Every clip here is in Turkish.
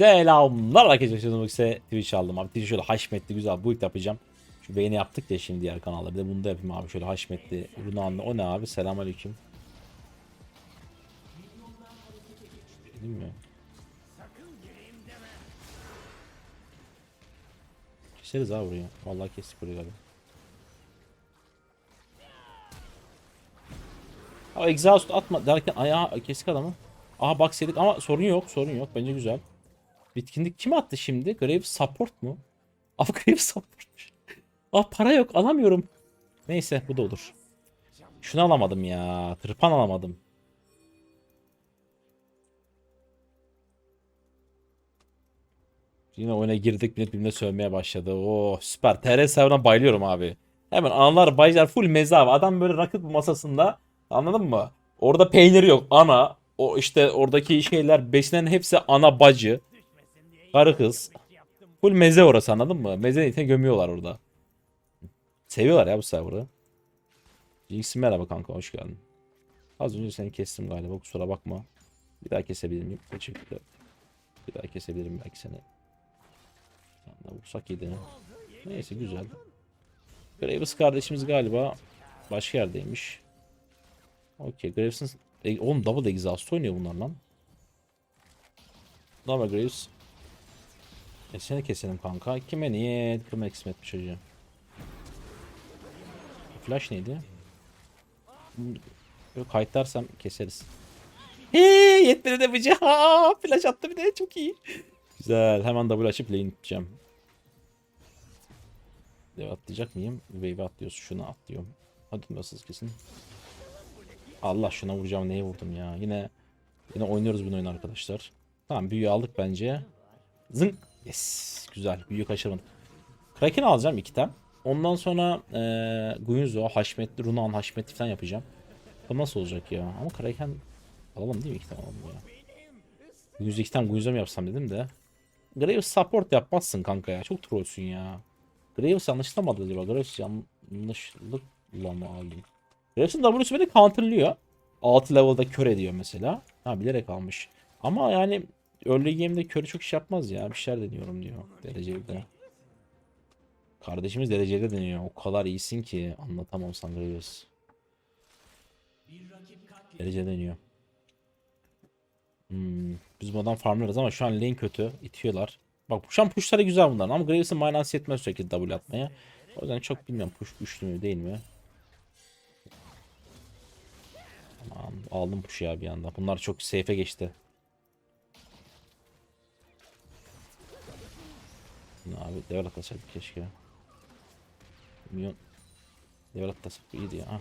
Selamlar arkadaşlar. Şimdi ise Twitch aldım abi. Twitch şöyle haşmetli güzel bu ilk yapacağım. Şu beğeni yaptık ya şimdi diğer kanalda. Bir de bunu da yapayım abi. Şöyle haşmetli. Runanlı. O ne abi? Selamünaleyküm. Değil mi? Keseriz abi burayı. Vallahi kestik burayı galiba. Ama exhaust atma derken ayağı kesik adamı. Aha yedik ama sorun yok sorun yok bence güzel. Bitkinlik kim attı şimdi? Graves support mu? Abi Graves support. Ah para yok alamıyorum. Neyse bu da olur. Şunu alamadım ya. Tırpan alamadım. Yine oyuna girdik millet birbirine sövmeye başladı. Oo süper. TR serverına bayılıyorum abi. Hemen analar baylar full meze abi. Adam böyle rakıt masasında anladın mı? Orada peyniri yok. Ana. O işte oradaki şeyler besinen hepsi ana bacı. Karı kız. Full meze orası anladın mı? Meze niyetine gömüyorlar orada. Seviyorlar ya bu server'ı. Jinx merhaba kanka hoş geldin. Az önce seni kestim galiba kusura bakma. Bir daha kesebilir miyim? Teşekkürler. Bir daha kesebilirim belki seni. Sen vursak yedi. Neyse güzel. Graves kardeşimiz galiba başka yerdeymiş. Okey Graves'in... E, oğlum double exhaust oynuyor bunlar lan. Double Graves. E seni keselim kanka. Kime niyet? Kime kısmet bir çocuğu. Flash neydi? Yok kayıtlarsam keseriz. Heee yetmedi de bıçağı. Ha, Flash attı bir de çok iyi. Güzel. Hemen double açıp lane tutacağım. Wave atlayacak mıyım? Wave atlıyoruz. Şunu atlıyorum. Hadi nasıl kesin. Allah şuna vuracağım. Neye vurdum ya? Yine yine oynuyoruz bunu oyun arkadaşlar. Tamam büyüyü aldık bence. Zınk. Yes. Güzel. Büyüyü kaçırmadım. Kraken alacağım iki tane. Ondan sonra eee Guinzo, Haşmetli, Runan, Haşmetli falan yapacağım. Bu nasıl olacak ya? Ama Kraken alalım değil mi? iki tane alalım ya. Guinzo iki tane Guinzo mu yapsam dedim de. Graves support yapmazsın kanka ya. Çok trollsün ya. Graves yanlışlamadı acaba. Graves yanlışlıkla mı aldım? Graves'in W'su beni counterlıyor. 6 level'da kör ediyor mesela. Ha bilerek almış. Ama yani early game'de körü çok iş yapmaz ya. Bir şeyler deniyorum diyor. Dereceli Kardeşimiz derecede deniyor. O kadar iyisin ki anlatamam sana Graves. Derece deniyor. Hmm, biz buradan farmlarız ama şu an lane kötü. itiyorlar. Bak şu an pushları güzel bunların ama Graves'in minus yetmez sürekli W atmaya. O yüzden çok bilmiyorum push güçlü mü değil mi? Tamam aldım push'u ya bir anda. Bunlar çok safe'e geçti. Abi level atlasaydık keşke. Milyon level atlasak iyiydi ya. Ha.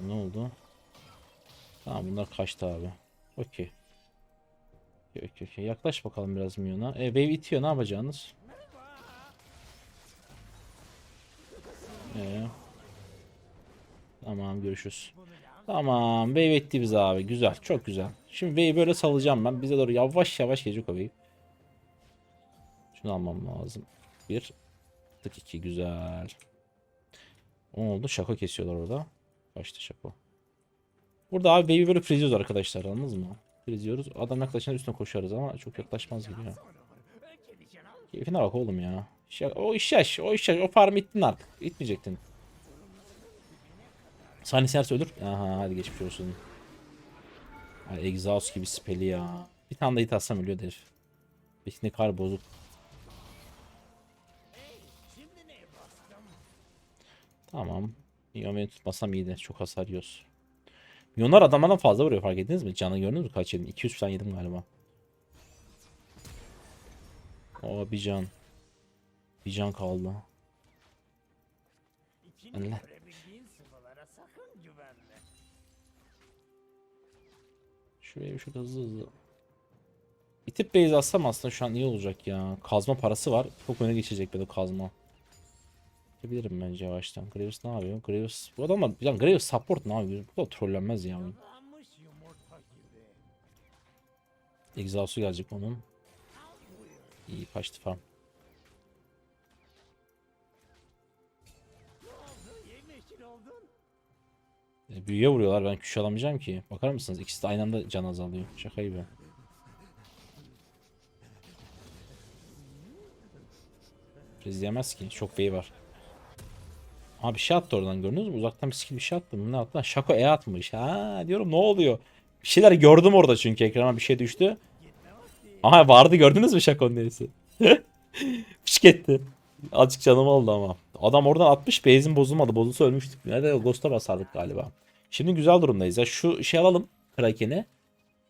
Ne oldu? Tamam bunlar kaçtı abi. Okey. Okey okey. Yaklaş bakalım biraz Milyon'a. E wave itiyor ne yapacağınız? Ee. Tamam görüşürüz. Tamam wave etti bize abi. Güzel çok güzel. Şimdi wave'i böyle salacağım ben. Bize doğru yavaş yavaş gelecek o wave. Şunu almam lazım. Bir. Tık iki güzel. O oldu? Şaka kesiyorlar orada. Kaçtı şaka. Burada abi wave'i böyle freeziyoruz arkadaşlar anladınız mı? Freeziyoruz. Adam yaklaşınca üstüne koşarız ama çok yaklaşmaz gibi ya. Keyfine bak oğlum ya. O iş yaş, o iş yaş. O farm ittin artık. İtmeyecektin. Sani Serse ölür. Aha hadi geçmiş olsun. Ay, exhaust gibi speli ya. Bir tane de hit atsam ölüyor herif. Bekine kar bozuk. Tamam. Miyon beni tutmasam iyiydi. Çok hasar yiyoruz. Milyonlar adamlardan fazla vuruyor fark ettiniz mi? Canı gördünüz mü kaç yedim? 200 falan yedim galiba. O bir can. Bir can kaldı. Allah. Şuraya şurada hızlı hızlı. İtip base atsam aslında şu an iyi olacak ya. Kazma parası var. Çok öne geçecek böyle kazma. Yapabilirim bence yavaştan. Graves ne yapıyor? Graves... Bu adamlar... Yani Graves support ne yapıyor? Bu da trollenmez ya. Exhaust'u gelecek onun. İyi kaçtı farm. E, büyüye vuruyorlar. Ben küş alamayacağım ki. Bakar mısınız? İkisi de aynı anda can azalıyor. Şaka gibi. Freeze diyemez ki. Çok wave var. Abi bir şey attı oradan gördünüz mü? Uzaktan bir skill bir şey attı. Ne attı? Şako E atmış. Ha diyorum ne oluyor? Bir şeyler gördüm orada çünkü ekrana bir şey düştü. Aha vardı gördünüz mü Şako'nun neresi? Fışk etti. Azıcık canım oldu ama. Adam oradan atmış base'in bozulmadı. Bozulsa ölmüştük. Nerede Ghost'a basardık galiba. Şimdi güzel durumdayız ya. Şu şey alalım. Kraken'i.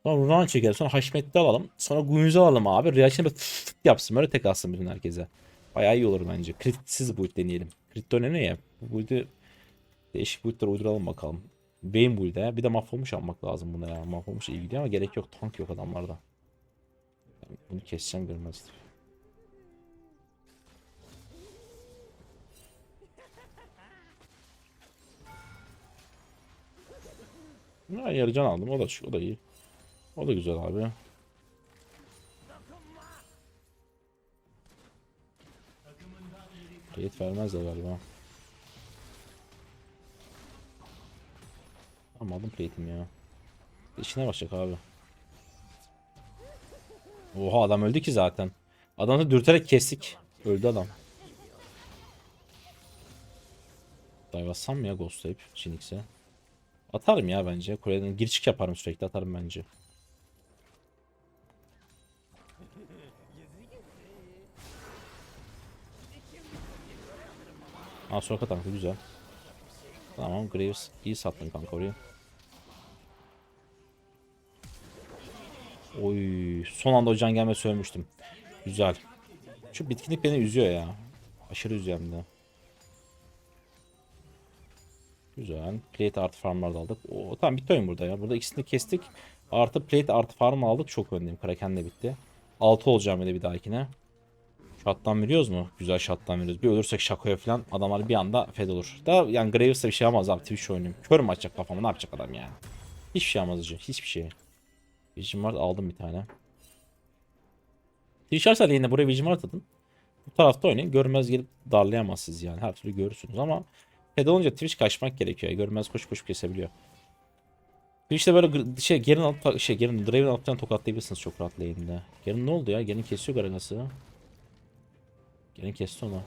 Sonra Runan çekelim. Sonra Haşmetli alalım. Sonra Gunyuz'u alalım abi. Reaction böyle fıt fıt yapsın. Böyle tek atsın bütün herkese. Bayağı iyi olur bence. Kritsiz build deneyelim. Crit önemli ya. Bu build'i değişik build'lere uyduralım bakalım. Beyin build'e. Bir de mahvolmuş almak lazım buna ya. Mahvolmuş gidiyor ama gerek yok. Tank yok adamlarda. Ben bunu keseceğim görmezdim. Ya yarı can aldım. O da o da iyi. O da güzel abi. Kayıt vermezler galiba. Ama aldım plate'im ya. İşine başlayacak abi. Oha adam öldü ki zaten. Adamı dürterek kestik. Öldü adam. Dive mı ya ghostlayıp Shinix'e? Atarım ya bence. Kuleden gir çık yaparım sürekli atarım bence. Aa Soraka tankı güzel. Tamam Graves iyi sattın kanka orayı. Oy son anda o can gelmesi ölmüştüm. Güzel. Şu bitkinlik beni üzüyor ya. Aşırı üzüyor hem de. Güzel. Plate artı farmlar da aldık. Oo, tamam bitti oyun burada ya. Burada ikisini kestik. Artı plate artı farm aldık. Çok öndeyim. Kraken de bitti. 6 olacağım de bir dahakine. Shot'tan veriyoruz mu? Güzel shot'tan veriyoruz. Bir ölürsek şakoya falan adamlar bir anda fed olur. Da yani Graves'da bir şey yapmaz abi Twitch oynuyorum. Kör mü açacak kafamı ne yapacak adam ya? Hiçbir şey yapmaz hocam. Hiçbir şey. Vision var aldım bir tane. Twitch varsa yine buraya Vision var atın. Bu tarafta oynayın. Görmez gelip darlayamazsınız yani. Her türlü görürsünüz ama Fed olunca Twitch kaçmak gerekiyor. Görmez koşup koşup kesebiliyor. Twitch'te böyle şey Gerin alıp şey Gerin Draven alttan tokatlayabilirsiniz çok rahat lane'de. Gerin ne oldu ya? Gerin kesiyor Gragas'ı. Gerin kesti onu.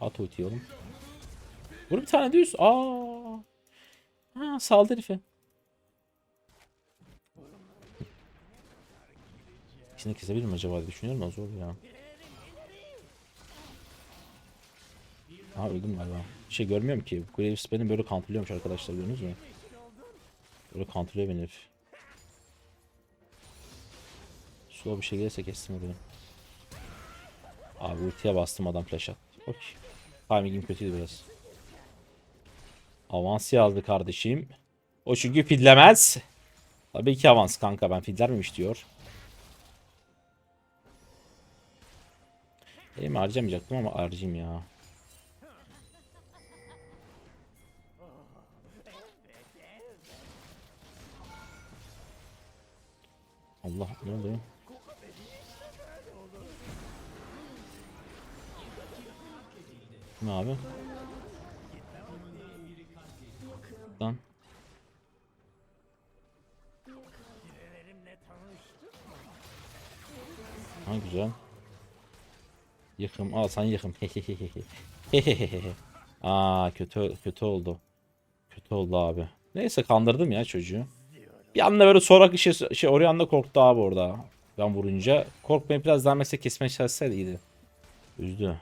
At ulti oğlum. Vur bir tane düz. Aa. Ha saldı herife. İkisini kesebilir mi acaba diye düşünüyorum ama zor ya. Ha öldüm galiba. Şey görmüyorum ki. Graves beni böyle counterlıyormuş arkadaşlar gördünüz mü? Böyle counterlıyor beni herif. Slow bir şey gelirse kestim orayı. Abi ultiye bastım adam flash attı. Okey. Timing'im kötüydü biraz. Avans yazdı kardeşim. O çünkü fidlemez. Tabii ki avans kanka ben fidler miymiş diyor. Benim harcamayacaktım ama harcayayım ya. Allah ne oluyor? Ne abi? Lan. Ha güzel. Yıkım. Al sen yıkım. Aa kötü kötü oldu. Kötü oldu abi. Neyse kandırdım ya çocuğu. Bir anda böyle sonra şey, şey oraya anda korktu abi orada. Ben vurunca. Korkmayıp biraz daha mesela kesmeye çalışsaydı iyiydi. Üzdü.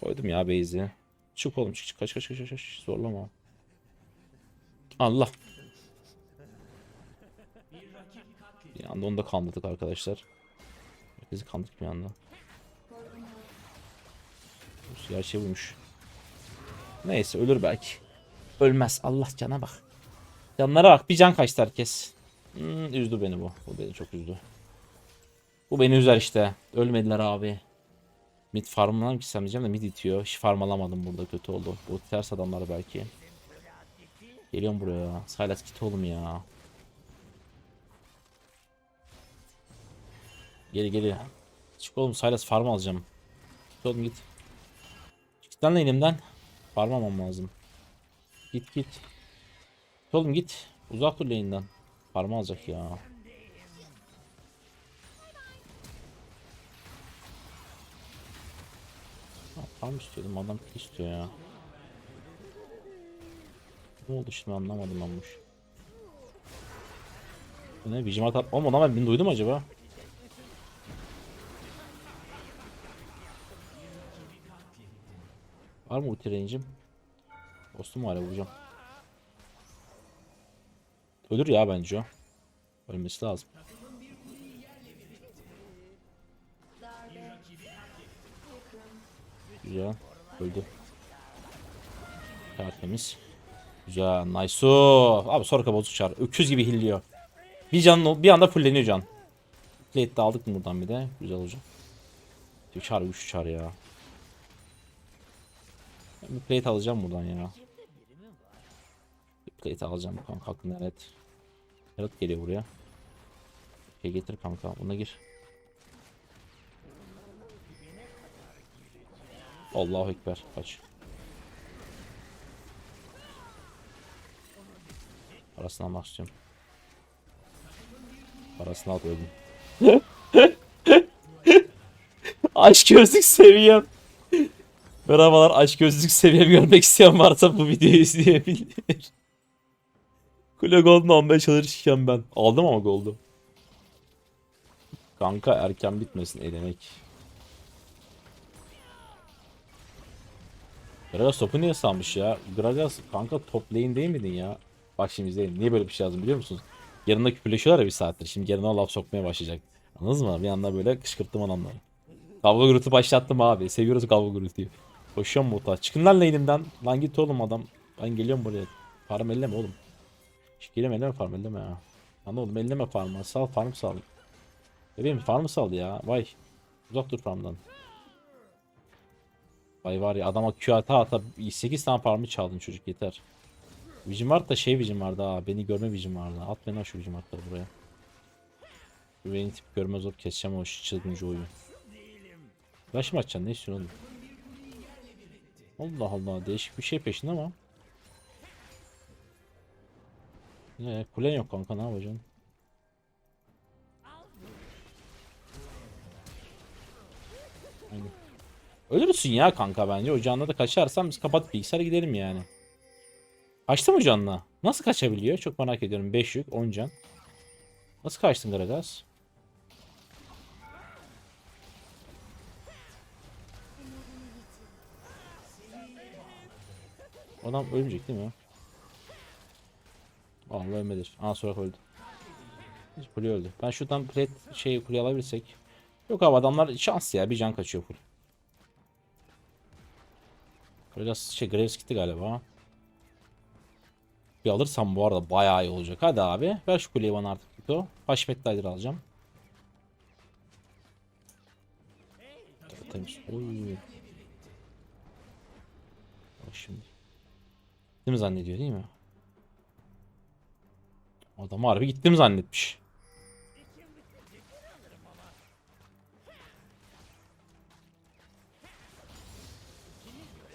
Koydum ya base'i. Çık oğlum çık çık kaç kaç kaç kaç. Zorlama. Allah. Bir anda onu da kandırdık arkadaşlar. Herkesi kandırdık bir anda. Gerçeği buymuş. Neyse ölür belki. Ölmez. Allah cana bak. Canlara bak. Bir can kaçtı herkes. Hmm, üzdü beni bu. Bu beni çok üzdü. Bu beni üzer işte. Ölmediler abi. Mid farmdan gitsem diyeceğim de mid itiyor. Hiç farm alamadım burada kötü oldu. Bu ters adamlar belki. Geliyorum buraya. Silas git oğlum ya. Geri geri. Çık oğlum Silas farm alacağım. Git oğlum git. Git lan elimden. Farm almam lazım. Git git. Oğlum git. Uzak dur lane'den. Parma alacak ya. Farm istiyordum adam istiyor ya. Ne oldu şimdi anlamadım ben bu ne? Vicim atar. Oğlum ona ben beni duydum acaba? Var mı ulti range'im? Dostum ya vuracağım. Ölür ya bence o. Ölmesi lazım. Güzel. Öldü. Tertemiz. Güzel. Nice. Abi sonra bozuk çar. Öküz gibi hilliyor. Bir can bir anda fulleniyor can. Plate de aldık mı buradan bir de? Güzel olacak. Çar 3 çar ya. Ben bir plate alacağım buradan ya. Bir plate alacağım kanka aklımda evet. Herald geliyor buraya. Şey getir kanka buna gir. Allahu Ekber kaç. Parasını almak istiyorum. Parasını al öldüm. aşk gözlük seviyem. Merhabalar aşk gözlük seviyemi görmek isteyen varsa bu videoyu izleyebilir. Kule Gold'unu almaya çalışırken ben. Aldım ama Gold'u. Kanka erken bitmesin elemek. Gragas topu niye salmış ya? Gragas kanka top lane değil miydin ya? Bak şimdi izleyin. Niye böyle bir şey yazdım biliyor musunuz? Yanında küpürleşiyorlar ya bir saattir. Şimdi yanına laf sokmaya başlayacak. Anladınız mı? Bir anda böyle kışkırttım adamları. Kavga gürültü başlattım abi. Seviyoruz kavga gürültüyü. Koşuyorum muhtaç. Çıkın lan lane'imden. Lan git oğlum adam. Ben geliyorum buraya. Farm elleme oğlum. Geleme elleme farm elleme ya. Lan oğlum elleme farmı. Sal farm sal. Bebeğim farmı sal ya. Vay. Uzak dur farmdan. Vay var ya adama Q ata ata 8 tane farmı çaldın çocuk yeter. Vision Ward da şey Vision vardı ha. Beni görme Vision vardı. At beni şu Vision Ward'ları buraya. Beni tip görmez olup keseceğim o çılgınca oyunu. Flash mı açacaksın? Ne istiyorsun oğlum? Allah Allah değişik bir şey peşinde ama. Ne kulen yok kanka ne yapacaksın? Aynen. Ölürsün ya kanka bence. Ocağında da kaçarsan biz kapat bilgisayara gidelim yani. Kaçtı mı canla? Nasıl kaçabiliyor? Çok merak ediyorum. 5 yük 10 can. Nasıl kaçtın Gragas? Adam ölmeyecek değil mi? Allah ölmedir. Aa sonra öldü. Hiç kule öldü. Ben şuradan plate şeyi kule alabilirsek. Yok abi adamlar şans ya bir can kaçıyor full. Biraz şey Graves gitti galiba. Bir alırsam bu arada bayağı iyi olacak. Hadi abi ver şu kuleyi bana artık Vito. Haşmet Rider alacağım. Temiz. Oy. Şimdi. Değil mi zannediyor değil mi? Adam harbi gittim zannetmiş.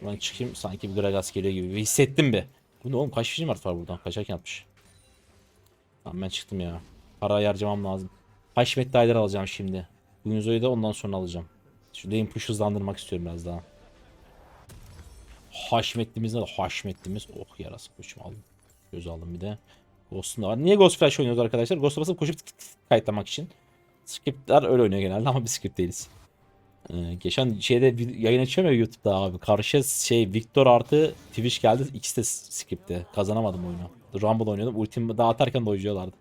Ben çıkayım sanki bir Gragas geliyor gibi. Bir hissettim be. Bu ne oğlum kaç film var buradan kaçarken atmış. Tamam ben çıktım ya. Para harcamam lazım. Haşmet Daylar alacağım şimdi. Bu Yunzo'yu da ondan sonra alacağım. Şu lane push hızlandırmak istiyorum biraz daha. Haşmetlimiz ne? Haşmetlimiz. Oh yarası koçum aldım. Göz aldım bir de. Ghost'un da var. Niye Ghost Flash oynuyoruz arkadaşlar? Ghost'a basıp koşup kayıtlamak için. Scriptler öyle oynuyor genelde ama biz script değiliz. Ee, geçen şeyde bir yayın açıyorum ya YouTube'da abi. Karşı şey Victor artı Twitch geldi. İkisi de script'te. Kazanamadım oyunu. Rumble oynuyordum. Ultimi daha atarken de oynuyorlardı.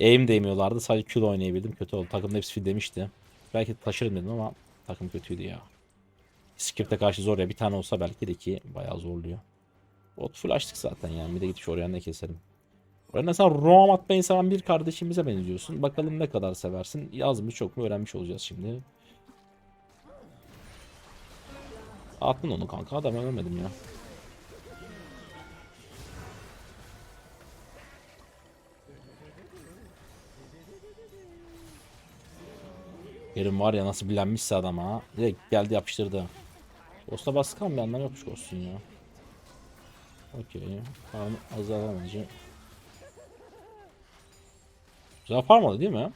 Aim değmiyorlardı. Sadece Q oynayabildim. Kötü oldu. Takımda hepsi fil demişti. Belki taşırım dedim ama takım kötüydü ya. Script'e karşı zor ya. Bir tane olsa belki de ki bayağı zorluyor. Bot full açtık zaten yani. Bir de şu oraya ne keselim. Oraya sen roam atmayı seven bir kardeşimize benziyorsun. Bakalım ne kadar seversin. Yazmış çok mu öğrenmiş olacağız şimdi. Attın onu kanka da ben ölmedim ya. Yerim var ya nasıl bilenmişse adam ha. Direkt geldi yapıştırdı. Ghost'a baskı bir anlam yapmış olsun ya. Okey. Tamam azalamayacağım. Güzel farmadı değil mi?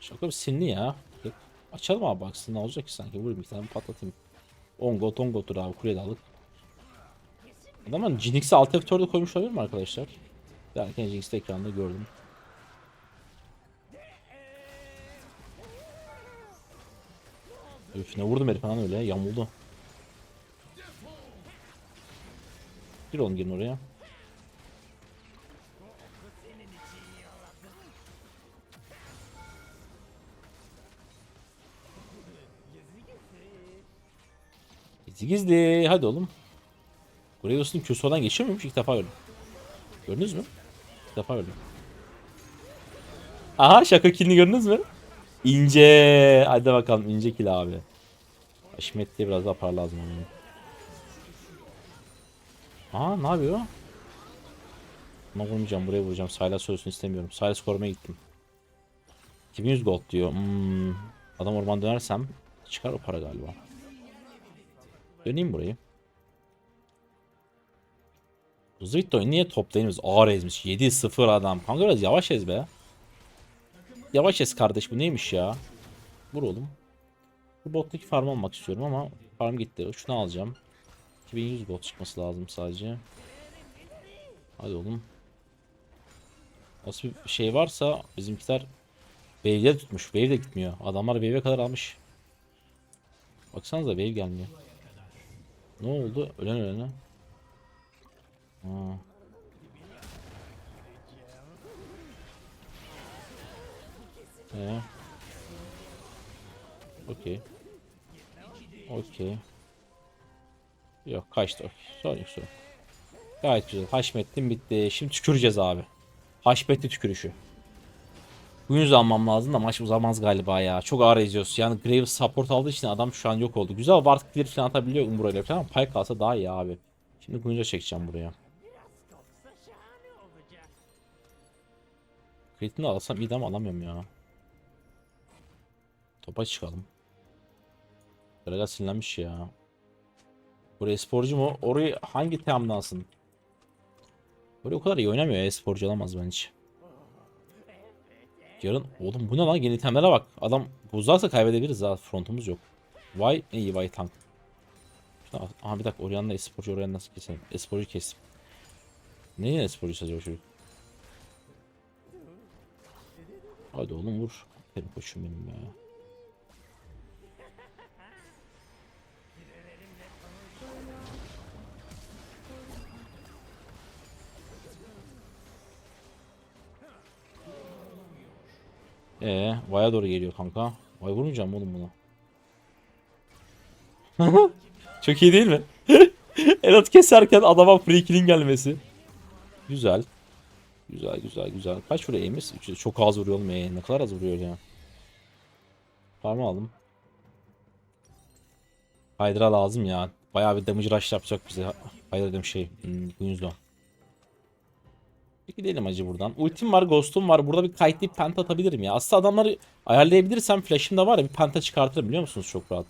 Şaka bir sinli ya. Açalım abi baksın ne olacak ki sanki. Vurayım bir tane patlatayım. 10 got 10 gotur abi kulede alıp. Adamın Jinx'i alt F4'de koymuş olabilir mi arkadaşlar? Derken Jinx'i ekranda gördüm. Üf ne vurdum herif falan öyle yamuldu. Gir oğlum girin oraya. Gizli. Hadi oğlum. Graves'ın kötü olan geçiyor muymuş? İlk defa gördüm. Gördünüz mü? İlk defa gördüm. Aha şaka killini gördünüz mü? İnce. Hadi bakalım ince kill abi. Haşmet diye biraz daha para lazım onun. Aa ne yapıyor? Buna vurmayacağım buraya vuracağım. Silas sözünü istemiyorum. Silas korumaya gittim. 2100 gold diyor. Hmm. Adam orman dönersem çıkar o para galiba. Döneyim burayı. Zitto'yu niye toplayınız? Ağır ezmiş. 7-0 adam. Kanka biraz yavaş ez be. Yavaş ez kardeş bu neymiş ya? Vur oğlum. Bu bottaki farm almak istiyorum ama farm gitti. Şunu alacağım. 2100 gold çıkması lazım sadece. Hadi oğlum. Nasıl bir şey varsa bizimkiler wave'de tutmuş. Wave de gitmiyor. Adamlar wave'e kadar almış. Baksanıza wave gelmiyor. Ne oldu? Ölen ölene. Ha. Ee. Okey. Okey. Yok kaçtı. Okey. Sorun yok sorun. Gayet güzel. Haşmettin bitti. Şimdi tüküreceğiz abi. Haşmetli tükürüşü. Bu yüzden almam lazım da maç uzamaz galiba ya. Çok ağır eziyoruz. Yani Graves support aldığı için adam şu an yok oldu. Güzel Ward clear falan atabiliyor Umbro ile falan. Pike kalsa daha iyi abi. Şimdi Gunja çekeceğim buraya. Crit'ini alsam iyi ama alamıyorum ya. Topa çıkalım. Gragas sinirlenmiş ya. Buraya sporcu mu? Orayı hangi teamdansın? Buraya o kadar iyi oynamıyor ya. Sporcu alamaz bence. Yarın oğlum bu ne lan yeni itemlere bak. Adam buzlarsa kaybedebiliriz ha frontumuz yok. Vay iyi vay tank. Şuna, aha bir dakika Orianna esporcu Orianna nasıl keselim? Esporcu kestim. Neyin esporcu acaba çocuk? Hadi oğlum vur. Benim koçum benim ya. Ee, Vay'a doğru geliyor kanka. Vay vurmayacağım oğlum buna. Çok iyi değil mi? Elat keserken adama free kill'in gelmesi. Güzel. Güzel güzel güzel. Kaç vuruyor Emis? Çok az vuruyor oğlum ee, Ne kadar az vuruyor ya. Farmı aldım. Hydra lazım ya. Bayağı bir damage rush yapacak bize. Hydra dedim şey. Hmm, Guinsoo. Peki gidelim acı buradan. Ultim var, ghost'um var. Burada bir kayıtlayıp penta atabilirim ya. Aslında adamları ayarlayabilirsem flash'ım da var ya bir penta çıkartırım biliyor musunuz çok rahat.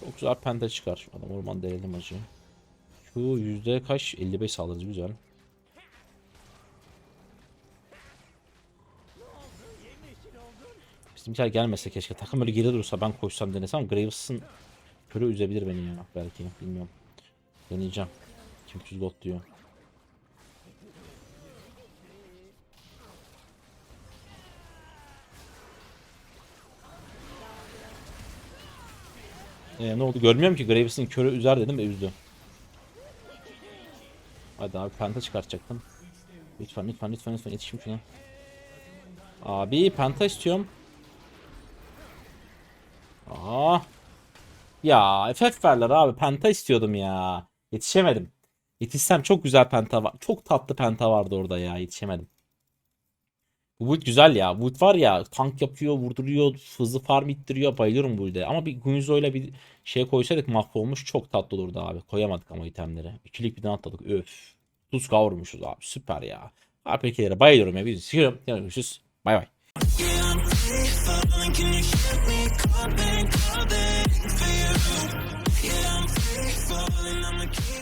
Çok güzel penta çıkar. Adam orman değerlim acı. Şu yüzde kaç? 55 saldırıcı güzel. Bizimkiler gelmese keşke. Takım böyle geri durursa ben koşsam denesem. Graves'ın körü üzebilir beni ya belki. Bilmiyorum. Deneyeceğim. Kim 200 gold diyor. Ee, ne oldu? Görmüyorum ki Graves'in körü üzer dedim ve üzdü. Hadi abi penta çıkartacaktım. Lütfen lütfen lütfen lütfen yetişim şuna. Abi penta istiyorum. Aa. Ya FF verler abi penta istiyordum ya. Yetişemedim. Yetişsem çok güzel penta var. Çok tatlı penta vardı orada ya yetişemedim. Bu build güzel ya. Build var ya tank yapıyor, vurduruyor, hızlı farm ittiriyor. Bayılıyorum bu. Ama bir Guinzo ile bir şey koysaydık mahvolmuş çok tatlı olurdu abi. Koyamadık ama itemleri. İkilik birden atladık. Öf. Tuz kavurmuşuz abi. Süper ya. APK'lere bayılıyorum ya. Biz görüşürüz. Bay bay. Falling. I'm free falling.